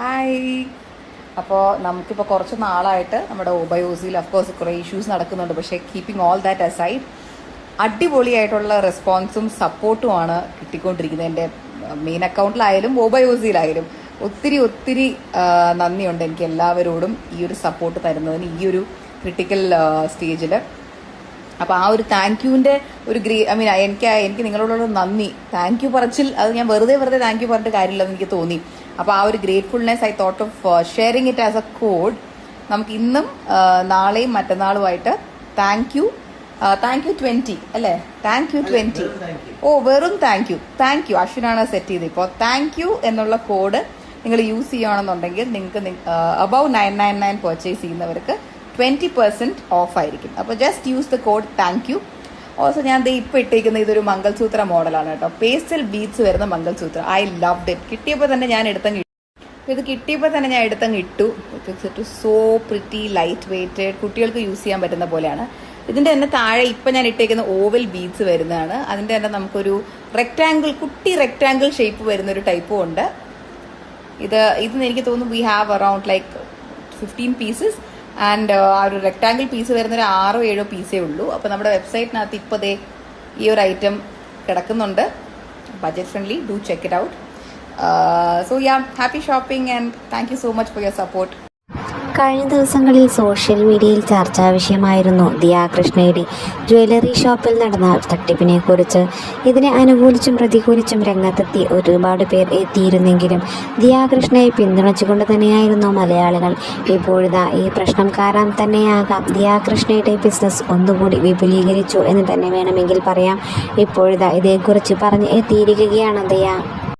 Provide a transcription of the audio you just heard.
Hi അപ്പോൾ നമുക്കിപ്പോൾ കുറച്ച് നാളായിട്ട് നമ്മുടെ ഒബയോസിൽ അഫ്കോഴ്സ് കുറേ ഇഷ്യൂസ് നടക്കുന്നുണ്ട്. പക്ഷേ കീപ്പിംഗ് ഓൾ ദാറ്റ് അസൈഡ് അടിപൊളിയായിട്ടുള്ള റെസ്പോൺസും സപ്പോർട്ടുമാണ് കിട്ടിക്കൊണ്ടിരിക്കുന്നത്. എന്റെ മെയിൻ അക്കൗണ്ടിലായാലും ഓബയോസിയിലായാലും ഒത്തിരി ഒത്തിരി നന്ദിയുണ്ട് എനിക്ക് എല്ലാവരോടും ഈ ഒരു സപ്പോർട്ട് തരുന്നതിന് ഈ ഒരു ക്രിട്ടിക്കൽ സ്റ്റേജിൽ അപ്പോൾ ആ ഒരു താങ്ക് യുവിന്റെ ഒരു ഗ്രീ ഐ മീൻ എനിക്ക് എനിക്ക് നിങ്ങളോടുള്ള നന്ദി. താങ്ക് യു പറച്ചിൽ അത് ഞാൻ വെറുതെ വെറുതെ താങ്ക് യു പറഞ്ഞിട്ട് കാര്യമില്ലെന്ന് എനിക്ക് തോന്നി. അപ്പോൾ ആ ഒരു gratefulness I thought of sharing it as a code നമുക്ക് ഇന്നും ആ, നാളെയും മറ്റന്നാളുമായിട്ട് thank you thank you twenty അല്ലേ? താങ്ക് യു ട്വന്റി ഓ വെറും താങ്ക് യു താങ്ക് യു അശ്വിനാണ് സെറ്റ് ചെയ്ത് ഇപ്പോൾ താങ്ക് യു എന്നുള്ള കോഡ് നിങ്ങൾ യൂസ് ചെയ്യുകയാണെന്നുണ്ടെങ്കിൽ നിങ്ങൾക്ക് above nine nine nine purchase ചെയ്യുന്നവർക്ക് ട്വന്റി പെർസെന്റ് ഓഫ് ആയിരിക്കും. അപ്പോൾ just use the code thank you also ഞാൻ ദേ ഇപ്പോൾ ഇട്ടിരിക്കുന്ന ഇതൊരു മംഗൾസൂത്ര മോഡലാണ് കേട്ടോ. പേസ്റ്റൽ ബീഡ്സ് വരുന്ന മംഗൾസൂത്ര. ഐ ലവ് ഇറ്റ് കിട്ടിയപ്പോൾ തന്നെ ഞാൻ എടുത്തങ്ങ് ഇത് കിട്ടിയപ്പോൾ തന്നെ ഞാൻ എടുത്തങ്ങ് ഇട്ടു. It so pretty light weighted കുട്ടികൾക്ക് യൂസ് ചെയ്യാൻ പറ്റുന്ന പോലെയാണ്. ഇതിന്റെ തന്നെ താഴെ ഇപ്പം ഞാൻ ഇട്ടേക്കുന്ന ഓവൽ ബീഡ്സ് വരുന്നതാണ്. അതിന്റെ തന്നെ നമുക്കൊരു റെക്റ്റാങ്കിൾ കുട്ടി റെക്റ്റാങ്കിൾ ഷേപ്പ് വരുന്ന ഒരു ടൈപ്പും ഉണ്ട്. ഇത് ഇതിന് എനിക്ക് തോന്നുന്നു we have around like fifteen pieces and ആ ഒരു റെക്ടാങ്കിൾ പീസ് വരുന്ന ഒരു ആറോ ഏഴോ പീസേ ഉള്ളൂ. അപ്പോൾ നമ്മുടെ വെബ്സൈറ്റിനകത്ത് ഇപ്പോൾ ദേ ഈ ഒരു ഐറ്റം കിടക്കുന്നുണ്ട്. Budget friendly do check it out so ya happy shopping and thank you so much for your support കഴിഞ്ഞ ദിവസങ്ങളിൽ സോഷ്യൽ മീഡിയയിൽ ചർച്ചാ വിഷയമായിരുന്നു ദിയാകൃഷ്ണയുടെ ജ്വല്ലറി ഷോപ്പിൽ നടന്ന തട്ടിപ്പിനെ കുറിച്ച്. ഇതിനെ അനുകൂലിച്ചും പ്രതികൂലിച്ചും രംഗത്തെത്തി ഒരുപാട് പേർ എത്തിയിരുന്നെങ്കിലും ദിയാകൃഷ്ണയെ പിന്തുണച്ചുകൊണ്ട് തന്നെയായിരുന്നു മലയാളികൾ. ഇപ്പോഴിതാ ഈ പ്രശ്നം കാരണം തന്നെയാകാം. ദിയാകൃഷ്ണയുടെ ബിസിനസ് ഒന്നുകൂടി വിപുലീകരിച്ചു എന്ന് തന്നെ വേണമെങ്കിൽ പറയാം. ഇപ്പോഴിതാ ഇതേക്കുറിച്ച് പറഞ്ഞ് എത്തിയിരിക്കുകയാണ് ദിയ.